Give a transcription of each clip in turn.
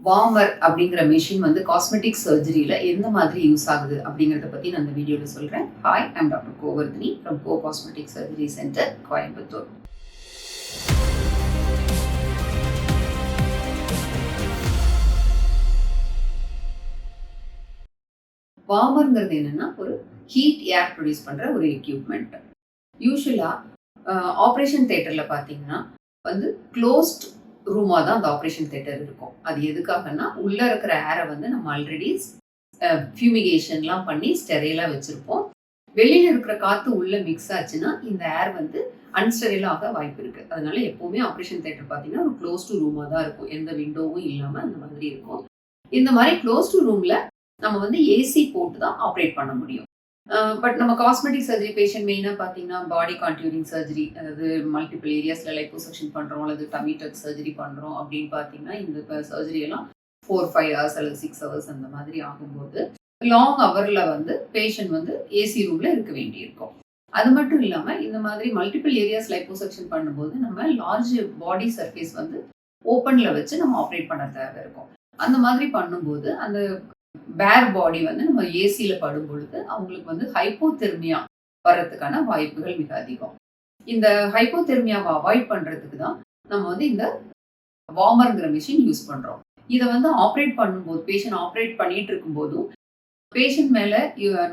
Warmer அப்படிங்கிற machine வந்து cosmetic சர்ஜரியில் எந்த மாதிரி யூஸ் ஆகுது அப்படிங்கிறத பற்றி நான் இந்த வீடியோவில் சொல்கிறேன் hi I'm doctor Govardhini from go cosmetic surgery centre Coimbatore வார்மருங்கிறது என்னன்னா ஒரு ஹீட் ஏர் ப்ரொடியூஸ் பண்ணுற ஒரு எக்யூப்மெண்ட் யூஸ்வலாக ஆப்ரேஷன் தேட்டரில் பார்த்தீங்கன்னா வந்து க்ளோஸ்ட் ரூமாக தான் அந்த ஆப்ரேஷன் தேட்டர் இருக்கும். அது எதுக்காகன்னா உள்ளே இருக்கிற ஏரை வந்து நம்ம ஆல்ரெடி ஃபியூமிகேஷன்லாம் பண்ணி ஸ்டெரைலாக வச்சுருப்போம். வெளியில் இருக்கிற காற்று உள்ளே மிக்ஸ் ஆச்சுன்னா இந்த ஏர் வந்து அன்ஸ்டெரைலாக வாய்ப்பு இருக்குது அதனால எப்போவுமே ஆப்ரேஷன் தேட்டர் பார்த்தீங்கன்னா ஒரு க்ளோஸ் டு ரூமாக தான் இருக்கும். எந்த விண்டோவும் இல்லாமல் அந்த மாதிரி இருக்கும். இந்த மாதிரி க்ளோஸ் டு ரூமில் நம்ம வந்து ஏசி போட்டு தான் ஆப்ரேட் பண்ண முடியும். Uh, பட் நம்ம காஸ்மெட்டிக் சர்ஜரி பேஷண்ட் மெயினாக பார்த்தீங்கன்னா பாடி கான்டியூரிங் சர்ஜரி அதாவது மல்டிபிள் ஏரியாஸில் லைப்போசெக்ஷன் பண்ணுறோம் அல்லது டமிட்டக் சர்ஜரி பண்ணுறோம் அப்படின்னு பார்த்தீங்கன்னா இந்த சர்ஜரி எல்லாம் ஃபோர் ஃபைவ் ஹவர்ஸ் அல்லது சிக்ஸ் ஹவர்ஸ் அந்த மாதிரி ஆகும்போது லாங் ஹவரில் வந்து பேஷண்ட் வந்து ஏசி ரூமில் இருக்க வேண்டியிருக்கும். அது மட்டும் இல்லாமல் இந்த மாதிரி மல்டிபிள் ஏரியாஸ் லைப்போசெக்ஷன் பண்ணும்போது நம்ம லார்ஜ் பாடி சர்ஃபேஸ் வந்து ஓப்பனில் வச்சு நம்ம ஆப்ரேட் பண்ண தேவை இருக்கும். அந்த மாதிரி பண்ணும்போது அந்த பேர் பாடி வந்து நம்ம ஏசியில் படும் பொழுது அவங்களுக்கு வந்து ஹைப்போதெர்மியா வர்றதுக்கான வாய்ப்புகள் மிக அதிகம். இந்த ஹைப்போதெர்மியாவை அவாய்ட் பண்ணுறதுக்கு தான் நம்ம வந்து இந்த வார்மருங்கிற மிஷின் யூஸ் பண்ணுறோம் இதை வந்து ஆப்ரேட் பண்ணும்போது பேஷண்ட் ஆப்ரேட் பண்ணிட்டு இருக்கும்போதும் பேஷண்ட் மேலே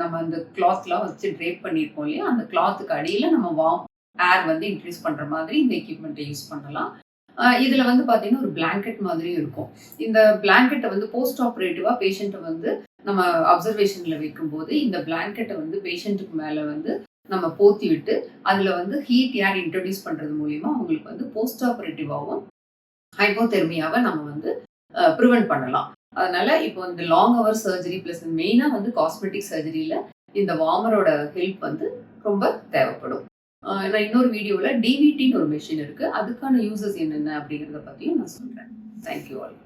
நம்ம அந்த கிளாத்லாம் வச்சு ட்ரேப் பண்ணியிருப்போம் இல்லையா? அந்த கிளாத்துக்கு அடியில் நம்ம வார்ம் ஏர் வந்து இன்க்ரீஸ் பண்ணுற மாதிரி இந்த எக்யூப்மெண்ட்டை யூஸ் பண்ணலாம். இதில் வந்து பார்த்தீங்கன்னா ஒரு பிளாங்கெட் மாதிரியும் இருக்கும். இந்த பிளாங்கெட்டை வந்து போஸ்ட் ஆப்ரேட்டிவாக பேஷண்ட்டை வந்து நம்ம அப்சர்வேஷனில் வைக்கும்போது இந்த பிளாங்கெட்டை வந்து பேஷண்ட்டுக்கு மேலே வந்து நம்ம போத்தி விட்டு அதில் வந்து ஹீட் ஏர் இன்ட்ரடியூஸ் பண்ணுறது மூலிமா அவங்களுக்கு வந்து போஸ்ட் ஆப்ரேட்டிவாகவும் ஹைப்போதெர்மியாவை நம்ம வந்து ப்ரிவெண்ட் பண்ணலாம். அதனால இப்போ இந்த லாங் ஹவர் சர்ஜரி ப்ளஸ் மெயினாக வந்து காஸ்மெட்டிக் சர்ஜரியில் இந்த வார்மரோட ஹெல்ப் வந்து ரொம்ப தேவைப்படும். நான் இன்னொரு வீடியோவில் டிவிடின்னு ஒரு மிஷின் இருக்குது அதுக்கான யூசஸ் என்னென்ன அப்படிங்கிறத பற்றியும் நான் சொல்கிறேன் தேங்க்யூ ஆல்